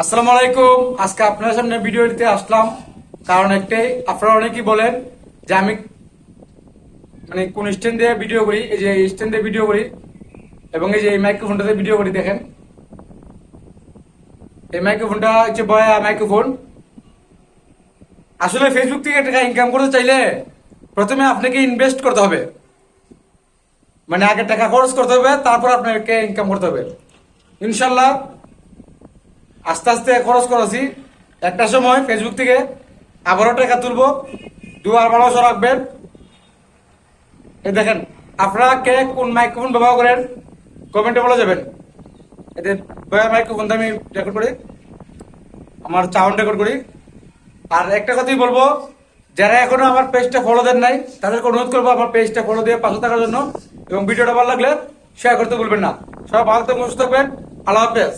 আসসালামু আলাইকুম। আজকে আপনার সামনে ভিডিও দিতে আসলাম। কারণ একটাই আপনারা অনেকেই বলেন যে আমি মানে কোন স্ট্যান্ড ভিডিও করি, এই যে স্ট্যান্ড ভিডিও করি এবং এই যে এই মাইক্রোফোনটাতে ভিডিও করি, দেখেন। এই মাইক্রোফোনটা হচ্ছে বয়া মাইক্রোফোন আসলে ফেসবুক থেকে টাকা ইনকাম করতে চাইলে প্রথমে আপনাকে ইনভেস্ট করতে হবে। মানে আগে টাকা খরচ করতে হবে, তারপর আপনাকে ইনকাম করতে হবে। ইনশাল্লাহ আস্তে আস্তে খরচ করেছি। একটা সময় ফেসবুক থেকে আবারও টাকা তুলবো। দুবার ভালোবাসা রাখবেন। এই দেখেন, আপনারা কে কোন মাইক্রোফোন ব্যবহার করেন কমেন্টে বলে যাবেন। এতে মাইক্রোফোনটা আমি রেকর্ড করি। আমার সাউন্ড রেকর্ড করি। আর একটা কথাই বলব, যারা এখনও আমার পেজটা ফলো দেন নাই, তাদেরকে অনুরোধ করব আমার পেজটা ফলো দিয়ে পাশে থাকার জন্য এবং ভিডিওটা ভালো লাগলে শেয়ার করতে ভুলবেন না। সবাই ভালো থাকবেন, সুস্থ থাকবেন। আল্লাহ হাফেজ।